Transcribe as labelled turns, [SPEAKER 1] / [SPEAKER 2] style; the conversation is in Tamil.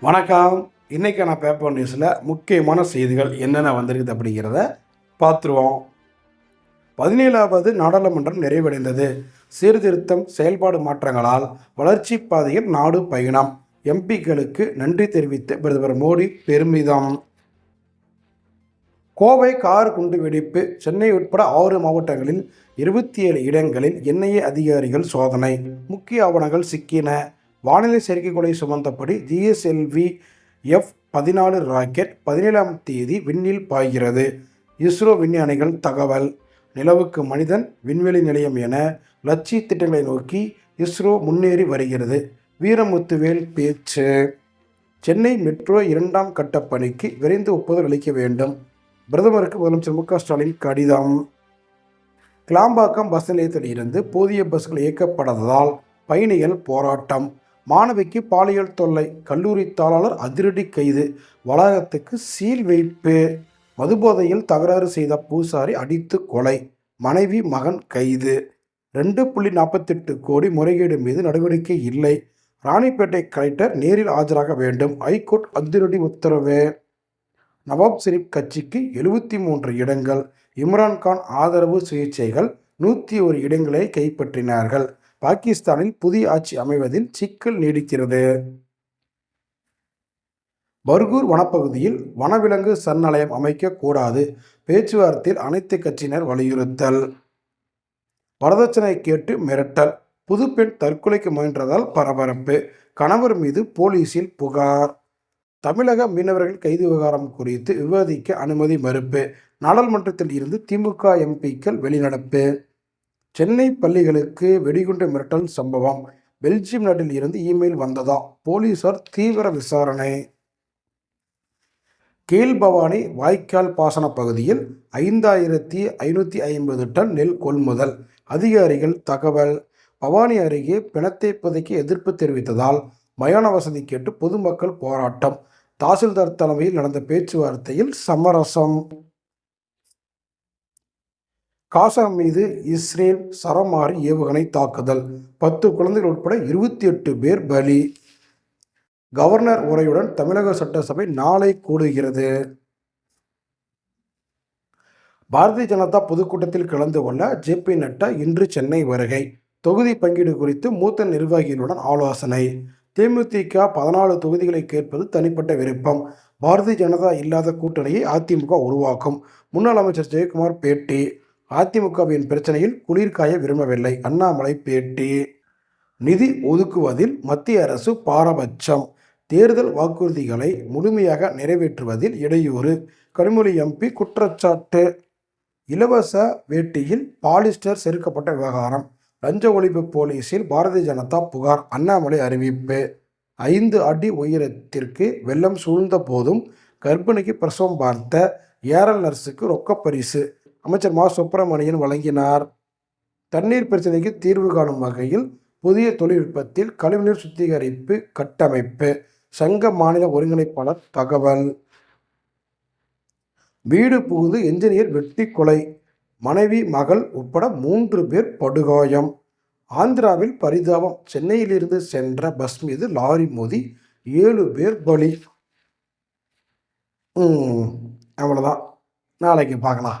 [SPEAKER 1] வணக்கம். இன்றைக்கான பேப்பர் நியூஸில் முக்கியமான செய்திகள் என்னென்ன வந்திருக்குது அப்படிங்கிறத பார்த்துருவோம். பதினேழாவது நாடாளுமன்றம் நிறைவடைந்தது. சீர்திருத்தம் செயல்பாடு மாற்றங்களால் வளர்ச்சி பாதையில் நாடு பயணம். எம்பிக்களுக்கு நன்றி தெரிவித்த பிரதமர் மோடி பெருமிதம். கோவை கார் குண்டு வெடிப்பு சென்னை உட்பட ஆறு மாவட்டங்களில் இருபத்தி ஏழு இடங்களில் என்ஐஏ அதிகாரிகள் சோதனை. முக்கிய ஆவணங்கள் சிக்கின. வானிலை செயற்கைக்கோளை சுமந்தபடி ஜிஎஸ்எல்வி எஃப் பதினாலு ராக்கெட் பதினேழாம் தேதி விண்ணில் பாய்கிறது. இஸ்ரோ விஞ்ஞானிகள் தகவல் நிலவுக்கு மனிதன் விண்வெளி நிலையம் என லட்சிய திட்டங்களை நோக்கி இஸ்ரோ முன்னேறி வருகிறது. வீரமுத்துவேல் பேச்சு. சென்னை மெட்ரோ இரண்டாம் கட்ட பணிக்கு விரைந்து ஒப்புதல் அளிக்க வேண்டும். பிரதமருக்கு முதலமைச்சர் மு க ஸ்டாலின் கடிதம். கிளாம்பாக்கம் பஸ் நிலையத்தில் இருந்து போதிய பஸ்கள் இயக்கப்படாததால் பயணிகள் போராட்டம். மாணவிக்கு பாலியல் தொல்லை கல்லூரி தாளாளர் அதிரடி கைது வளாகத்துக்கு சீல் வைப்பு மதுபோதையில் தகராறு செய்த பூசாரி அடித்து கொலை மனைவி மகன் கைது. ரெண்டு புள்ளி நாற்பத்தெட்டு கோடி முறைகேடு மீது நடவடிக்கை இல்லை. ராணிப்பேட்டை கலெக்டர் நேரில் ஆஜராக வேண்டும். ஐகோர்ட் அதிரடி உத்தரவு. நவாப் ஷெரீப் கட்சிக்கு எழுபத்தி மூன்று இடங்கள். இம்ரான்கான் ஆதரவு சுயேட்சைகள் நூற்றி ஒரு இடங்களை கைப்பற்றினார்கள். பாகிஸ்தானில் புதிய ஆட்சி அமைவதில் சிக்கல் நீடிக்கிறது. பர்கூர் வனப்பகுதியில் வனவிலங்கு சரணாலயம் அமைக்கக்கூடாது பேச்சுவார்த்தையில் அனைத்து கட்சியினர் வலியுறுத்தல். வரதட்சணை கேட்டு மிரட்டல் புதுப்பெண் தற்கொலைக்கு முயன்றதால் பரபரப்பு கணவர் மீது போலீசில் புகார். தமிழக மீனவர்கள் கைது விவகாரம் குறித்து விவாதிக்க அனுமதி மறுப்பு நாடாளுமன்றத்தில் இருந்து திமுக எம்பிக்கள் வெளிநடப்பு. சென்னை பள்ளிகளுக்கு வெடிகுண்டு மிரட்டல் சம்பவம். பெல்ஜியம் நாட்டில் இருந்து இமெயில் வந்ததா? போலீசார் தீவிர விசாரணை. கீழ்பவானி வாய்க்கால் பாசன பகுதியில் ஐந்தாயிரத்தி ஐநூற்றி ஐம்பது டன் நெல் கொள்முதல். அதிகாரிகள் தகவல். பவானி அருகே பிணத்தை புதைக்க எதிர்ப்பு தெரிவித்ததால் மயான வசதி கேட்டு பொதுமக்கள் போராட்டம். தாசில்தார் தலைமையில் நடந்த பேச்சுவார்த்தையில் சமரசம். காசா மீது இஸ்ரேல் சரமாரி ஏவுகணை தாக்குதல். பத்து குழந்தைகள் உட்பட இருபத்தி எட்டு பேர் பலி. கவர்னர் உரையுடன் தமிழக சட்டசபை நாளை கூடுகிறது. பாரதிய ஜனதா பொதுக்கூட்டத்தில் கலந்து கொள்ள ஜே பி நட்டா இன்று சென்னை வருகை. தொகுதி பங்கீடு குறித்து மூத்த நிர்வாகிகளுடன் ஆலோசனை. தேமுதிக பதினாலு தொகுதிகளை கேட்பது தனிப்பட்ட விருப்பம். பாரதிய ஜனதா இல்லாத கூட்டணியை அதிமுக உருவாக்கும். முன்னாள் அமைச்சர் ஜெயக்குமார் பேட்டி. அதிமுகவின் பிரச்சனையில் குளிர்காய விரும்பவில்லை. அண்ணாமலை பேட்டி. நிதி ஒதுக்குவதில் மத்திய அரசு பாரபட்சம். தேர்தல் வாக்குறுதிகளை முழுமையாக நிறைவேற்றுவதில் இடையூறு. கனிமொழி எம்பி குற்றச்சாட்டு. இலவச வேட்டியில் பாலிஸ்டர் செருக்கப்பட்ட விவகாரம். லஞ்ச ஒழிப்பு போலீஸில் பாரதிய ஜனதா புகார் அண்ணாமலை அறிவிப்பு. ஐந்து அடி உயரத்திற்கு வெள்ளம் சூழ்ந்த போதும் கர்ப்பிணிக்கு பிரசவம் பார்த்த ஏரல் நர்ஸுக்கு ரொக்க பரிசு. அமைச்சர் மா. சுப்பிரமணியன் வழங்கினார். தண்ணீர் பிரச்சனைக்கு தீர்வு காணும் வகையில் புதிய தொழில்நுட்பத்தில் கழிவுநீர் சுத்திகரிப்பு கட்டமைப்பு சங்க மாநில ஒருங்கிணைப்பாளர் தகவல். வீடு புகுது என்ஜினியர் வெட்டி கொலை மனைவி மகள் உட்பட மூன்று பேர் படுகாயம். ஆந்திராவில் பரிதாபம் சென்னையிலிருந்து சென்ற பஸ் மீது லாரி மோதி ஏழு பேர் பலி. அவ்வளோதான் நாளைக்கு பார்க்கலாம்.